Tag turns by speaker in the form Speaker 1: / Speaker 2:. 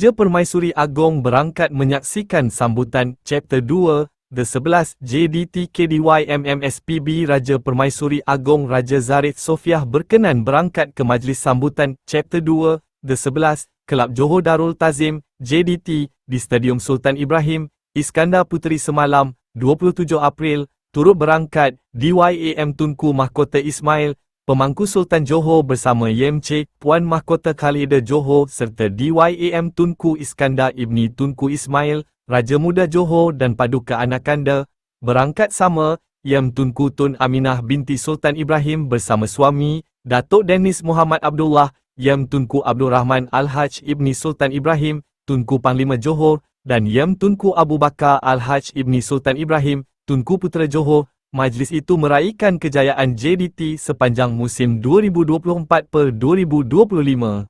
Speaker 1: Raja Permaisuri Agong berangkat menyaksikan sambutan Chapter 2, The 11 JDT KDY MMSPB Raja Permaisuri Agong Raja Zarif Sofiah berkenan berangkat ke majlis sambutan Chapter 2, The 11, Kelab Johor Darul Tazim, JDT, di Stadium Sultan Ibrahim, Iskandar Puteri semalam, 27 April, turut berangkat DYAM Tunku Mahkota Ismail, Pemangku Sultan Johor bersama YMC, Puan Mahkota Khalida Johor serta DYAM Tunku Iskandar Ibni Tunku Ismail, Raja Muda Johor dan Paduka Anakanda, berangkat sama, YM Tunku Tun Aminah binti Sultan Ibrahim bersama suami, Datuk Dennis Muhammad Abdullah, YM Tunku Abdul Rahman Al-Haj Ibni Sultan Ibrahim, Tunku Panglima Johor, dan YM Tunku Abu Bakar Al-Haj Ibni Sultan Ibrahim, Tunku Putera Johor, Majlis itu meraihkan kejayaan JDT sepanjang musim 2024 per 2025.